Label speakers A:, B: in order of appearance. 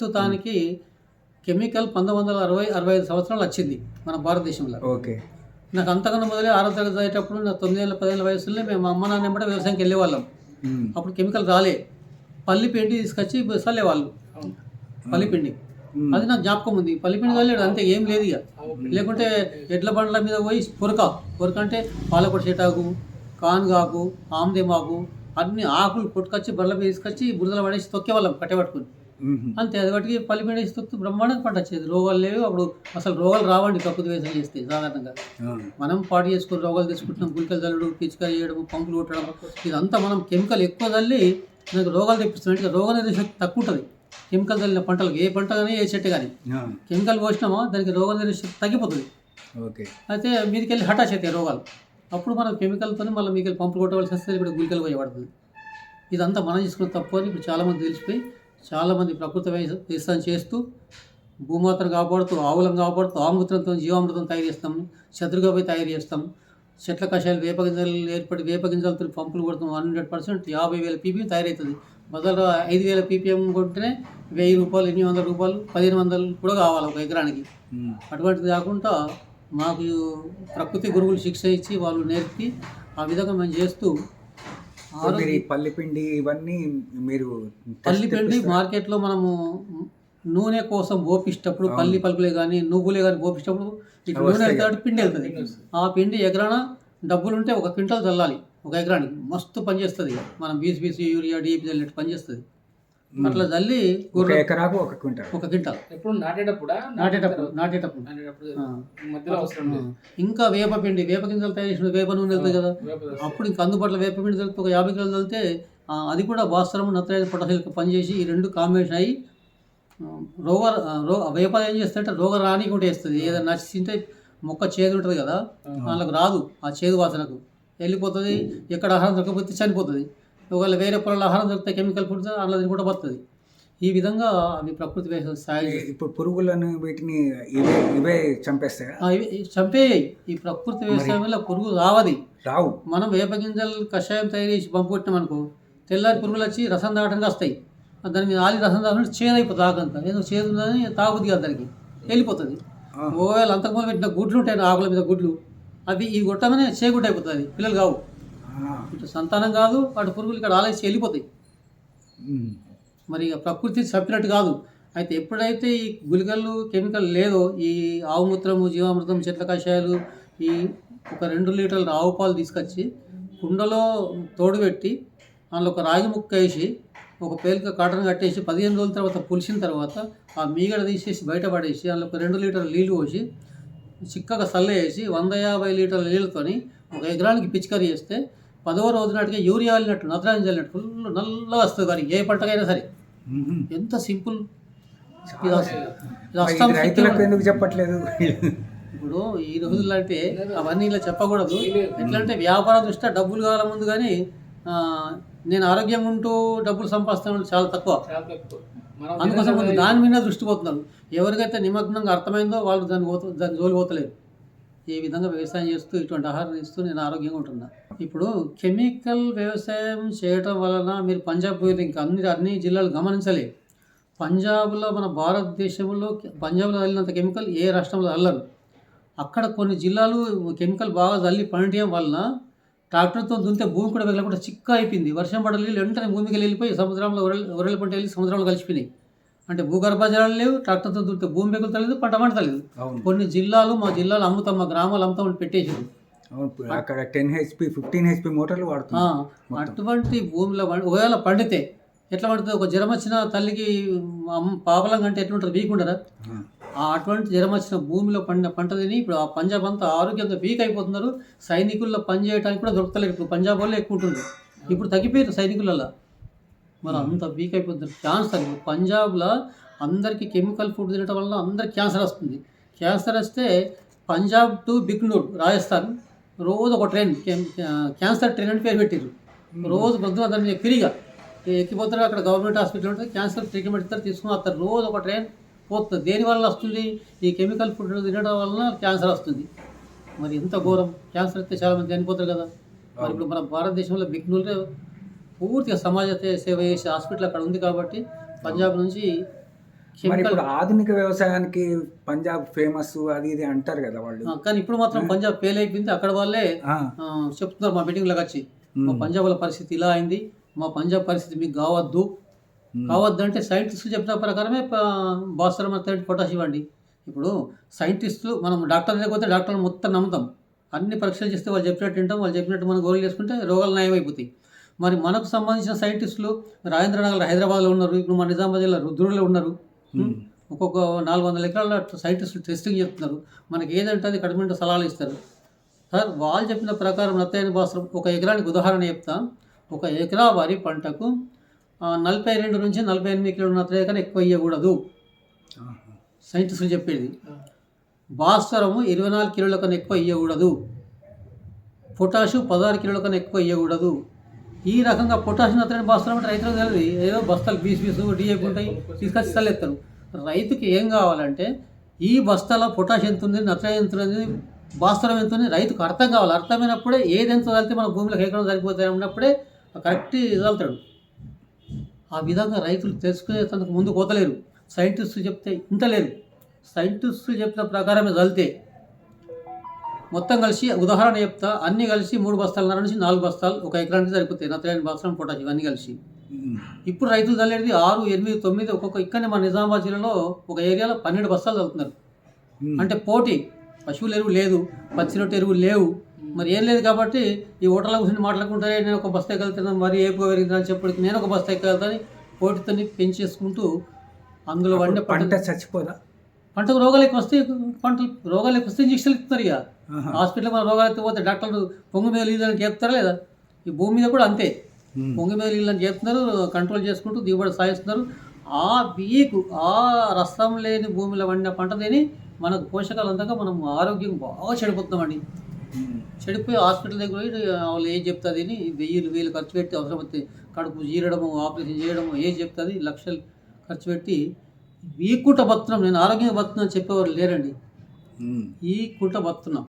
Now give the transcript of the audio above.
A: ప్రస్తుతానికి కెమికల్ పంతొమ్మిది వందల అరవై అరవై ఐదు సంవత్సరాలు వచ్చింది మన భారతదేశంలో.
B: ఓకే.
A: నాకు అంతకన్నా మొదలే ఆరో తరగతి చదివేటప్పుడు నా తొమ్మిదేళ్ళ పదేళ్ళ వయసులో మేము మా అమ్మ నాన్న కూడా వ్యవసాయంకి వెళ్ళేవాళ్ళం. అప్పుడు కెమికల్ రాలే. పల్లి పిండి తీసుకొచ్చి చల్లేవాళ్ళు పల్లి పిండి.
B: ఉమ్.
A: అది నాకు జ్ఞాపకం ఉంది. పల్లి పిండి చల్లేడు అంతే ఏం లేదు ఇక. లేకుంటే ఎడ్ల బండ్ల మీద పోయి పొరక పొరక అంటే పాలకొడ చెటాకు కానుగాకు ఆమ్దేమాకు అన్ని ఆకులు కొట్టుకొచ్చి బళ్ళ మీద తీసుకొచ్చి బురదలు పడేసి తొక్కేవాళ్ళం కట్టెపట్టుకుని
B: ఉమ్.
A: అంతే అది వాటికి పల్లి వేసి తొక్కితే బ్రహ్మాండంగా పంట వచ్చేది. రోగాలు లేవు అప్పుడు అసలు రోగాలు రావండి ప్రకృతి వ్యవసాయం చేస్తే సాధారణంగా. మనం పాటు చేసుకుని రోగాలు తెచ్చుకుంటున్నాం గుళికలు చల్లడం పిచికారి చేయడం పంపులు కొట్టడం ఇదంతా మనం కెమికల్ ఎక్కువ చల్లి మనకు రోగాలు తెప్పిస్తున్నాం. అంటే రోగ నిరోధక తక్కువ ఉంటుంది. కెమికల్ చల్లిన పంటలకు ఏ పంట కానీ ఏ చెట్టు కానీ. కెమికల్ పోసినామో దానికి రోగ నిరోధక తగ్గిపోతుంది.
B: ఓకే.
A: అయితే మీదకి వెళ్ళి హఠాత్ అవుతాయి రోగాలు. అప్పుడు మనం కెమికల్తో మళ్ళీ మీకు పంపులు కొట్టవలసి వస్తే ఇప్పుడు గుళికలు పోయబడుతుంది ఇదంతా మనం చేసుకున్న తప్పు అని ఇప్పుడు చాలామంది తెలిసిపోయి చాలామంది ప్రకృతి వ్యవసా- వ్యవసాయం చేస్తూ భూమాతను కాపాడుతూ ఆవులను కాపాడుతూ ఆమూత్రంతో జీవామృతం తయారు చేస్తాం శత్రుగా పోయి తయారు చేస్తాం. చెట్ల కషాయాలు వేప గింజలు ఏర్పడి వేప గింజలతో పంపులు కొడతాం హండ్రెడ్ పర్సెంట్ యాభై వేల పీపీఎం తయారవుతుంది. మొదలు ఐదు వేల పీపీఎం కొంటేనే వెయ్యి రూపాయలు ఎనిమిది వందల రూపాయలు పదిహేను వందలు కూడా కావాలి ఒక ఎకరానికి. అటువంటిది కాకుండా మాకు ప్రకృతి గురువులు శిక్ష ఇచ్చి వాళ్ళు నేర్పి ఆ విధంగా మేము చేస్తూ
B: మీరు ఈ పల్లి పిండి ఇవన్నీ మీరు
A: పల్లి పిండి మార్కెట్లో మనము నూనె కోసం పోపిస్తప్పుడు పల్లి పలుకులే కానీ నువ్వులే కానీ పోపిస్తప్పుడు ఇట్లా నూనె వెళ్తే కాబట్టి పిండి వెళ్తుంది. ఆ పిండి ఎకరాన డబ్బులుంటే ఒక క్వింటల్ చల్లాలి. ఒక ఎకరానికి మస్తు పనిచేస్తుంది మనం బీస్ బీస్ యూరియా డిఏపి చల్లినట్టు పనిచేస్తుంది అట్లా చల్లి
B: ఒక ఎకరాకు ఒక క్వింటాల్.
A: ఒక క్వింటల్.
C: ఎప్పుడు నాటేటప్పుడా?
A: నాటేటప్పుడు నాటేటప్పుడు.
C: మధ్యలో అవసరం
A: ఇంకా వేప పిండి వేప గింజలు తయారు చేసిన వేప నూనె వెళ్తాయి కదా. అప్పుడు ఇంకా అందుబాటులో వేప పిండి దొరికితే ఒక యాభై కిలోలు వెళ్తే అది కూడా భాస్వరం నత్రజని పొటాషియల్కి పనిచేసి ఈ రెండు కాంబినేషన్ అయ్యి రోగ రో వేప ఏం చేస్తుంటే రోగ రాని కూడా వేస్తుంది ఏదైనా నచ్చింటే మొక్క చేదు ఉంటుంది కదా. వాళ్ళకి రాదు ఆ చేదు వాసనకు. వెళ్ళిపోతుంది ఎక్కడ ఆహారం దొరకకపోతే చనిపోతుంది. ఒకవేళ వేరే పొలాల ఆహారం దొరికితే కెమికల్ ఫుడ్ అందులో కూడా పడుతుంది ఈ విధంగా అవి ప్రకృతి వ్యవసాయం సాయం చేస్తాయి.
B: ఇప్పుడు పురుగులను వీటిని ఇవే ఇవే చంపేస్తాయా?
A: చంపేయాయి ఈ ప్రకృతి వ్యవసాయం వల్ల పురుగు రావది.
B: రావు.
A: మనం వేప గింజలు కషాయం తయారు చేసి పంపు కొట్టినాం అనుకో తెల్లారి పురుగులు వచ్చి రసం తాగడానికి వస్తాయి. దాని మీద ఆలి రసం తాగినట్టు చేదు అయిపోతుంది ఆకంతా ఏదో చేదు ఉందని తాగుద్ది కదా దానికి వెళ్ళిపోతుంది. ఒకవేళ అంతకుముందు పెట్టిన గుడ్లు ఉంటాయి ఆకుల మీద గుడ్లు. అవి ఈ కొట్టగానే చేగుడ్డ అయిపోతుంది. పిల్లలు కావు. ఇటు సంతానం కాదు అటు పురుగులు ఇక్కడ ఆలేసి వెళ్ళిపోతాయి. మరి ప్రకృతి చెప్పినట్టు కాదు అయితే ఎప్పుడైతే ఈ గుళికలు కెమికల్ లేదో ఈ ఆవు మూత్రము జీవామృతం చెట్ల కషాయాలు ఈ ఒక రెండు లీటర్ల ఆవు పాలు తీసుకొచ్చి కుండలో తోడుపెట్టి అందులో ఒక రాగి ముక్క వేసి ఒక పేలిక కాటన్ కట్టేసి పదిహేను రోజుల తర్వాత పులిసిన తర్వాత ఆ మీగడ తీసేసి బయట పడేసి అందులో ఒక రెండు లీటర్ల నీళ్ళు పోసి చిక్కగా సల్ల వేసి వంద యాభై లీటర్ల నీళ్ళతోని ఒక ఎకరానికి పిచికారీ చేస్తే పదవ రోజు నాటికి యూరియా వెళ్ళినట్టు నత్రాన్ని చల్లినట్టు ఫుల్ నల్లగా వస్తుంది కానీ ఏ పంటకైనా సరే. ఎంత సింపుల్.
B: రైతులకు ఎందుకు చెప్పట్లేదు?
A: ఇప్పుడు ఈ రోజుల్లో అంటే అవన్నీ ఇలా చెప్పకూడదు. ఎట్లా అంటే వ్యాపార దృష్ట్యా డబ్బులు కావాల ముందు కానీ నేను ఆరోగ్యంగా ఉంటూ డబ్బులు సంపాదిస్తాను చాలా తక్కువ.
C: చాలా తక్కువ. మనం
A: అందుకోసం దాని మీద దృష్టి పోతున్నారు. ఎవరికైతే నిమగ్నంగా అర్థమైందో వాళ్ళు దాన్ని పోత దాన్ని జోలి పోతలేరు. ఏ విధంగా వ్యవసాయం చేస్తూ ఇటువంటి ఆహారం ఇస్తూ నేను ఆరోగ్యంగా ఉంటున్నా. ఇప్పుడు కెమికల్ వ్యవసాయం చేయటం వలన మీరు పంజాబ్ పోయి ఇంకా అన్ని అన్ని జిల్లాలు గమనించాలి పంజాబ్లో మన భారతదేశంలో పంజాబ్లో చల్లినంత కెమికల్ ఏ రాష్ట్రంలో చల్లరు అక్కడ కొన్ని జిల్లాలు కెమికల్ బాగా చల్లి పండియడం వలన ట్రాక్టర్తో దున్నితే భూమి కూడా వెళ్ళకుండా చిక్క అయిపోయింది. వర్షం పడలేదు వెంటనే భూమికి వెళ్ళిపోయి సముద్రంలో ఉరల్ పంట వెళ్ళి సముద్రంలో కలిసిపోయినాయి. అంటే భూగర్భ జలాలు లేవు ట్రాక్టర్తో దున్నితే భూమి పెగులుతలేదు పంట పండతలేదు. కొన్ని జిల్లాలు మా జిల్లాలు అమ్ముతాం మా గ్రామాలు అమ్ముతాం పెట్టేసారు
B: అక్కడ టెన్ హెచ్పి ఫిఫ్టీన్ హెచ్పి మోటార్లు
A: ఆ,
B: వాడుతున్నాం
A: అటువంటి భూమిలో ఒకవేళ పండితే ఎట్లా పడుతుంది? ఒక జ్వరం వచ్చిన తల్లికి పాపలం కంటే ఎట్లుంటుంది? వీక్.
B: ఆ.
A: అటువంటి జ్వరం వచ్చిన భూమిలో పండిన పంట తిని ఇప్పుడు ఆ పంజాబ్ అంతా ఆరోగ్యంగా వీక్ అయిపోతున్నారు. సైనికుల్లో పని చేయడానికి కూడా దొరకలేదు ఇప్పుడు పంజాబ్ వాళ్ళు ఎక్కువ ఉంటుంది ఇప్పుడు తగ్గిపోయారు సైనికులలో మరి అంత వీక్ అయిపోతున్నారు క్యాన్సర్ పంజాబ్లో అందరికీ కెమికల్ ఫుడ్ తినడం వల్ల అందరికి క్యాన్సర్ వస్తుంది. క్యాన్సర్ వస్తే పంజాబ్ టు బిక్నూర్ రాజస్థాన్ రోజు ఒక ట్రైన్ క్యాన్సర్ ట్రైన్ అని పేరు పెట్టారు రోజు పొద్దున దాని మీద ఫ్రీగా ఎక్కిపోతారు అక్కడ గవర్నమెంట్ హాస్పిటల్ ఉంటుంది క్యాన్సర్ ట్రీట్మెంట్ ఇస్తారు తీసుకుని వస్తారు. రోజు ఒక ట్రైన్ పోతుంది. దేని వల్ల వస్తుంది? ఈ కెమికల్ ఫుడ్ తినడం వలన క్యాన్సర్ వస్తుంది. మరి ఎంత ఘోరం. క్యాన్సర్ అయితే చాలా మంది చనిపోతారు కదా. మరి ఇప్పుడు మన భారతదేశంలో బిగ్నూరులో పూర్తిగా సమాజ సేవ చేసే హాస్పిటల్ అక్కడ ఉంది కాబట్టి పంజాబ్ నుంచి
B: మరి
A: కెమికల్
B: ఇప్పుడు ఆధునిక వ్యవసాయానికి పంజాబ్ ఫేమస్ అది ఇది అంటారు కదా వాళ్ళు.
A: కానీ ఇప్పుడు మాత్రం పంజాబ్ ఫెయిల్ అయిపోయింది. అక్కడ వాళ్ళే చెప్తున్నారు మా మీటింగ్లోకి వచ్చి. మా
B: ఉమ్,
A: పంజాబ్ వాళ్ళ పరిస్థితి ఇలా అయింది. మా పంజాబ్ పరిస్థితి మీకు కావద్దు. కావద్దు అంటే సైంటిస్టులు చెప్పిన ప్రకారమే భాస్వరం థర్డ్ పొటాష్ ఇవ్వండి. ఇప్పుడు సైంటిస్టులు మనం డాక్టర్ దగ్గరికి పోతే డాక్టర్లు మొత్తం నమ్ముతాం. అన్ని పరీక్షలు చేస్తే వాళ్ళు చెప్పినట్టు వింటాం. వాళ్ళు చెప్పినట్టు మనం గోళీలు చేసుకుంటే రోగాలు నయం అయిపోతాయి మరి మనకు సంబంధించిన సైంటిస్టులు రాజేంద్ర నగర్ హైదరాబాద్లో ఉన్నారు ఇప్పుడు మన నిజామాబాద్ జిల్లా రుద్రులో ఉన్నారు. ఒక్కొక్క నాలుగు వందల ఎకరాల సైంటిస్టులు టెస్టింగ్ చెప్తున్నారు మనకి ఏదంటే అది కఠిన సలహాలు ఇస్తారు. సార్ వాళ్ళు చెప్పిన ప్రకారం నత్తయ్యని భాస్కర్ ఒక ఎకరానికి ఉదాహరణ చెప్తా. ఒక ఎకరా వరి పంటకు నలభై రెండు నుంచి నలభై ఎనిమిది కిలోల నత్రజని కన్నా ఎక్కువ ఇవ్వకూడదు. సైంటిస్టులు చెప్పేది. భాస్వరము ఇరవై నాలుగు కిలోల కన్నా ఎక్కువ ఇవ్వకూడదు పొటాషు పదహారు కిలోల కన్నా ఎక్కువ ఇవ్వకూడదు ఈ రకంగా పొటాషియం అతని బస్తాలు అంటే రైతులకు తెలియదు. ఏదో బస్తాలు బీస్ పీసు డిఏపి ఉంటాయి తీసుకొచ్చి చల్లేస్తారు. రైతుకి ఏం కావాలంటే ఈ బస్తాలో పొటాష్ ఎంత ఉంది నత్రజని ఎంత ఉంది భాస్వరం ఎంత ఉంది రైతుకు అర్థం కావాలి. అర్థమైనప్పుడే ఏది ఎంత చల్లితే మన భూమిలోకి ఎక్కడ సరిపోతాయి అన్నప్పుడే కరెక్ట్ చల్లుతాడు. ఆ విధంగా రైతులు తెలుసుకునే తనకు ముందు కోతలేరు సైంటిస్టులు చెప్తే ఇంత లేరు సైంటిస్టులు చెప్పిన ప్రకారమే చల్లితే మొత్తం కలిసి ఉదాహరణ చెప్తా. అన్ని కలిసి మూడు బస్తాలన్నర నుంచి నాలుగు బస్తాలు ఒక ఎకరానికి సరిపోతాయి. నత్రజని బస్తాలు పొటాష్ ఇవన్నీ కలిసి. ఇప్పుడు రైతులు చల్లేది ఆరు ఎనిమిది తొమ్మిది ఒక్కొక్క ఇక్కడనే మన నిజామాబాద్ జిల్లాలో ఒక ఏరియాలో పన్నెండు బస్తాలు చల్లుతున్నారు అంటే పోటీ. పశువుల ఎరువు లేదు పచ్చిరొట్టు ఎరువు లేవు. మరి ఏం లేదు కాబట్టి ఈ హోటల్లో కూర్చొని మాట్లాడుకుంటే నేను ఒక బస్తా ఎక్కగలుగుతాను మరి ఏ పెరిగింది అని చెప్పడానికి నేను ఒక బస్తా ఎక్కగలుగుతాను పోటీతో పెంచేసుకుంటూ అందులో
B: పంట చచ్చిపోదా?
A: పంటకు రోగాలు ఎక్కువ వస్తే పంటలు రోగాలు ఎక్కువ వస్తే ఇంజక్షన్లు ఇస్తున్నారు ఇక. హాస్పిటల్ మన రోగాలు ఎత్తిపోతే డాక్టర్లు పొంగు మీద నీళ్ళని చెప్తారా లేదా? ఈ భూమి మీద కూడా అంతే. పొంగి మీద నీళ్ళని చేస్తున్నారు కంట్రోల్ చేసుకుంటూ దిగుబడి సాగిస్తున్నారు. ఆ వీకు ఆ రసం లేని భూమిలో పండిన పంట తిని మనకు పోషకాలు అందక మనం ఆరోగ్యం బాగా చెడిపోతున్నామండి. చెడిపోయి హాస్పిటల్ దగ్గర పోయి వాళ్ళు ఏం చెప్తుంది అని వెయ్యిలు వేలు ఖర్చు పెట్టి అవసరం వస్తే కడుపు చీరడము ఆపరేషన్ చేయడము ఏం చెప్తుంది లక్షలు ఖర్చు పెట్టి ఈ కుట్ట బతున్నాం నేను ఆరోగ్యంగా బతున్నాను చెప్పేవారు లేరండి. ఈ కుట్ట బతున్నాం